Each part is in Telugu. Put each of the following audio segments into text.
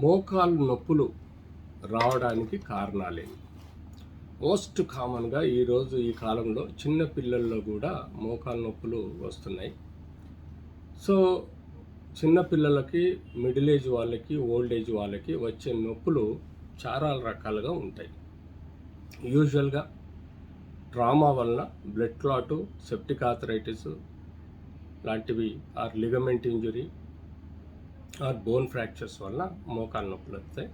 మోకాలు నొప్పులు రావడానికి కారణాలేమి మోస్ట్ కామన్గా ఈరోజు ఈ కాలంలో చిన్న పిల్లల్లో కూడా మోకాలు నొప్పులు వస్తున్నాయి. సో చిన్న పిల్లలకి మిడిల్ ఏజ్ వాళ్ళకి ఓల్డ్ ఏజ్ వాళ్ళకి వచ్చే నొప్పులు చాలా రకాలుగా ఉంటాయి. యూజువల్గా ట్రామా వలన బ్లడ్ క్లాటు సెప్టిక్ ఆథరైటిస్ లాంటివి or ligament injury or bone fractures వల్ల మోకాలు నొప్పులు వస్తాయి.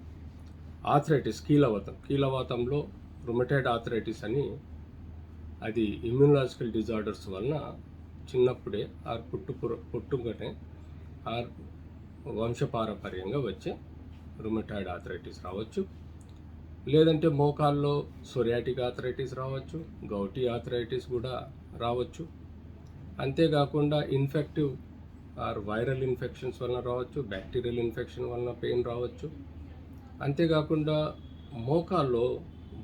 ఆథరైటిస్ కీలవాతం. కీలవాతంలో రుమటైడ్ ఆథరైటిస్ అని అది ఇమ్యూనలాజికల్ డిజార్డర్స్ వలన చిన్నప్పుడే ఆర్ పుట్టు పుట్టుకనే ఆర్ వంశపారపర్యంగా వచ్చే రుమటైడ్ ఆథరైటిస్ రావచ్చు. లేదంటే మోకాల్లో సొరియాటిక్ ఆథరైటిస్ రావచ్చు గౌటీ ఆథరైటిస్ కూడా రావచ్చు. అంతేకాకుండా ఇన్ఫెక్టివ్ ఆర్ వైరల్ ఇన్ఫెక్షన్స్ వలన రావచ్చు బ్యాక్టీరియల్ ఇన్ఫెక్షన్ వలన పెయిన్ రావచ్చు. అంతేకాకుండా మోకాల్లో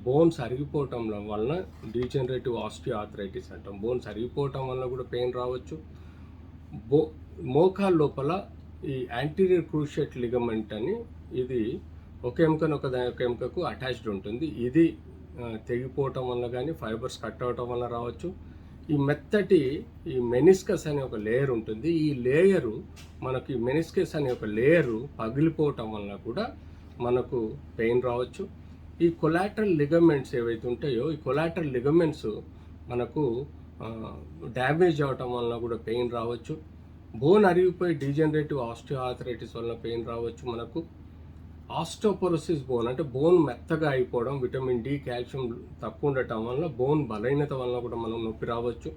బోన్స్ అరిగిపోవటం వలన డీజనరేటివ్ ఆస్టియో ఆథరైటిస్ అంటాం. బోన్స్ అరిగిపోవటం వలన కూడా పెయిన్ రావచ్చు. బో మోకాల్ లోపల ఈ యాంటీరియర్ క్రూషియట్ లిగమెంట్ అని ఇది ఒక ఎముకను ఒక దాని ఒక ఎముకకు అటాచ్డ్ ఉంటుంది. ఇది తెగిపోవటం వల్ల కానీ ఫైబర్స్ కట్ అవటం వల్ల రావచ్చు. ఈ మెత్తటి ఈ మెనిస్కస్ అనే ఒక లేయర్ ఉంటుంది. ఈ లేయరు మనకి మెనిస్కస్ అనే ఒక లేయరు పగిలిపోవటం వల్ల కూడా మనకు పెయిన్ రావచ్చు. ఈ కొలాటరల్ లిగమెంట్స్ ఏవైతే ఉంటాయో ఈ కొలాటరల్ లిగమెంట్స్ మనకు డ్యామేజ్ అవటం వలన కూడా పెయిన్ రావచ్చు. బోన్ అరిగిపోయి డీజనరేటివ్ ఆస్టియో ఆథరైటిస్ వలన పెయిన్ రావచ్చు మనకు. ఆస్టోపోరోసిస్ బోన్ అంటే బోన్ మెత్తగా అయిపోవడం విటమిన్ డి కాల్షియం తక్కువ ఉండటం వల్ల బోన్ బలహీనత వలన కూడా మనం నొప్పి రావచ్చు.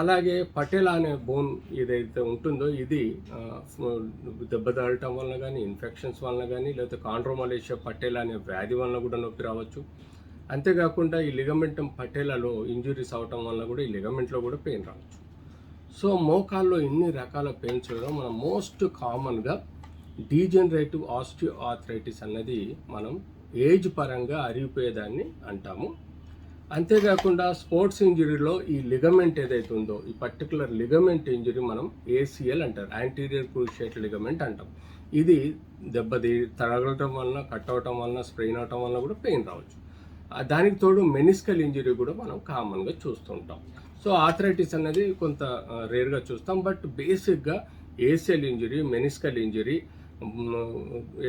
అలాగే పటేలా అనే బోన్ ఏదైతే ఉంటుందో ఇది దెబ్బ దెబ్బతాడటం వలన కానీ ఇన్ఫెక్షన్స్ వలన కానీ లేకపోతే కాండ్రోమలేషియా పటేలా అనే వ్యాధి వలన కూడా నొప్పి రావచ్చు. అంతేకాకుండా ఈ లిగమెంటం పటేలాలో ఇంజురీస్ అవటం వలన కూడా ఈ లిగమెంట్లో కూడా పెయిన్ రావచ్చు. సో మోకాల్లో ఇన్ని రకాల పెయిన్స్ మనం మోస్ట్ కామన్గా డీజనరేటివ్ ఆస్టియో ఆథరైటిస్ అన్నది మనం ఏజ్ పరంగా అరిగిపోయేదాన్ని అంటాము. అంతేకాకుండా స్పోర్ట్స్ ఇంజురీలో ఈ లిగమెంట్ ఏదైతే ఉందో ఈ పర్టికులర్ లిగమెంట్ ఇంజురీ మనం ఏసీఎల్ అంటారు. యాంటీరియర్ క్రూషియేట్ లిగమెంట్ అంటాం. ఇది దెబ్బది తడగలటం వలన కట్ అవటం వలన స్ప్రెయిన్ అవటం వలన కూడా పెయిన్ రావచ్చు. దానికి తోడు మెనిస్కల్ ఇంజురీ కూడా మనం కామన్గా చూస్తుంటాం. సో ఆథరైటిస్ అనేది కొంత రేర్గా చూస్తాం. బట్ బేసిక్గా ఏసియల్ ఇంజురీ మెనిస్కల్ ఇంజురీ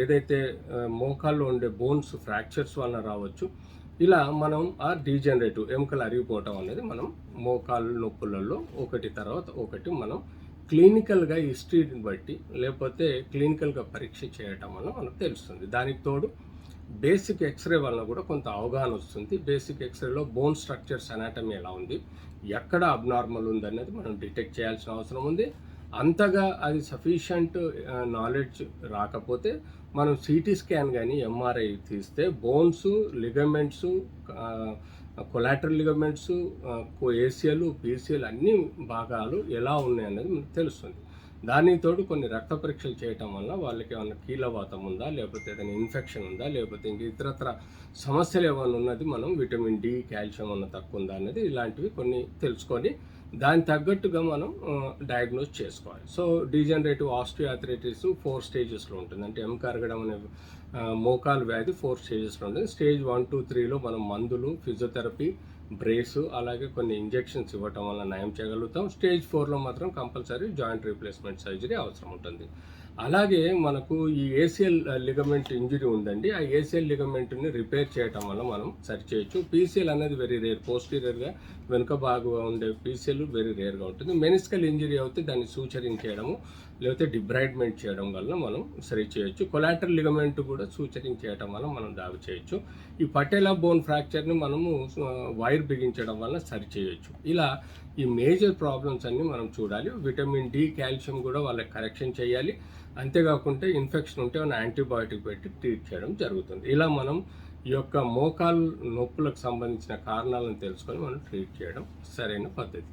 ఏదైతే మోకాల్లో ఉండే బోన్స్ ఫ్రాక్చర్స్ వలన రావచ్చు. ఇలా మనం ఆ డీజనరేటివ్ ఎముకలు అరిగిపోవటం అనేది మనం మోకాలు నొప్పులలో ఒకటి తర్వాత ఒకటి మనం క్లినికల్గా హిస్టరీని బట్టి లేకపోతే క్లినికల్గా పరీక్ష చేయటం వల్ల మనకు తెలుస్తుంది. దానికి తోడు బేసిక్ ఎక్స్రే వలన కూడా కొంత అవగాహన వస్తుంది. బేసిక్ ఎక్స్రేలో బోన్ స్ట్రక్చర్స్ అనాటమీ ఎలా ఉంది? ఎక్కడ అబ్నార్మల్ ఉంది అనేది మనం డిటెక్ట్ చేయాల్సిన అవసరం ఉంది. అంతగా అది సఫిషియంట్ నాలెడ్జ్ రాకపోతే మనం సిటీ స్కాన్ కానీ ఎంఆర్ఐ తీస్తే bones ligaments collateral ligaments ACL PCL అన్ని భాగాలు ఎలా ఉన్నాయి అనేది మనకు తెలుస్తుంది. దానికి తోడు కొన్ని రక్త పరీక్షలు చేయటం వల్ల వాళ్ళకి ఏమైనా కీలవాతం ఉందా? లేకపోతే ఏదైనా ఇన్ఫెక్షన్ ఉందా? లేకపోతే ఇంక ఇతరత్ర సమస్యలు ఏమైనా ఉన్నది మనం విటమిన్ డి కాల్షియం అన్న తక్కువ ఉందా అనేది ఇలాంటివి కొన్ని తెలుసుకొని దాని తగ్గట్టుగా మనం డయాగ్నోస్ చేసుకోవాలి. సో డీజనరేటివ్ ఆస్టియోఆథరైటిస్ ఫోర్ స్టేజెస్లో ఉంటుంది. అంటే ఎముక అనే మోకాల్ మోకాలు వ్యాధి ఫోర్ స్టేజెస్లో ఉంటుంది. స్టేజ్ వన్ టూ త్రీలో మనం మందులు ఫిజియోథెరపీ బ్రేసు అలాగే కొన్ని ఇంజెక్షన్స్ ఇవ్వటం వల్ల నయం చేయగలుగుతాం. స్టేజ్ ఫోర్లో మాత్రం కంపల్సరీ జాయింట్ రీప్లేస్మెంట్ సర్జరీ అవసరం ఉంటుంది. అలాగే మనకు ఈ ఏసీఎల్ లిగమెంట్ ఇంజరీ ఉందండి. ఆ ఏసీఎల్ లిగమెంట్ని రిపేర్ చేయటం వల్ల మనం సరి చేయొచ్చు. పీసీఎల్ అనేది వెరీ రేర్ పోస్టీరియర్గా వెనుక బాగా ఉండే పీసీఎల్ వెరీ రేర్గా ఉంటుంది. మెనిస్కల్ ఇంజరీ అయితే దాన్ని సూచరింగ్ చేయడము లేకపోతే డిబ్రైడ్మెంట్ చేయడం వల్ల మనం సరి చేయొచ్చు. కొలాటరల్ లిగమెంట్ కూడా సూచరింగ్ చేయడం వల్ల మనం దావి చేయొచ్చు. ఈ పటేలా బోన్ ఫ్రాక్చర్ని మనము వైర్ బిగించడం వల్ల సరి చేయొచ్చు. ఇలా ఈ మేజర్ ప్రాబ్లమ్స్ అన్నీ మనం చూడాలి. విటమిన్ డి కాల్షియం కూడా వాళ్ళకి కరెక్షన్ చేయాలి. అంతేకాకుండా ఇన్ఫెక్షన్ ఉంటే మన యాంటీబయాటిక్ పెట్టి ట్రీట్ చేయడం జరుగుతుంది. ఇలా మనం ఈ యొక్క మోకాలు నొప్పులకు సంబంధించిన కారణాలను తెలుసుకొని మనం ట్రీట్ చేయడం సరైన పద్ధతి.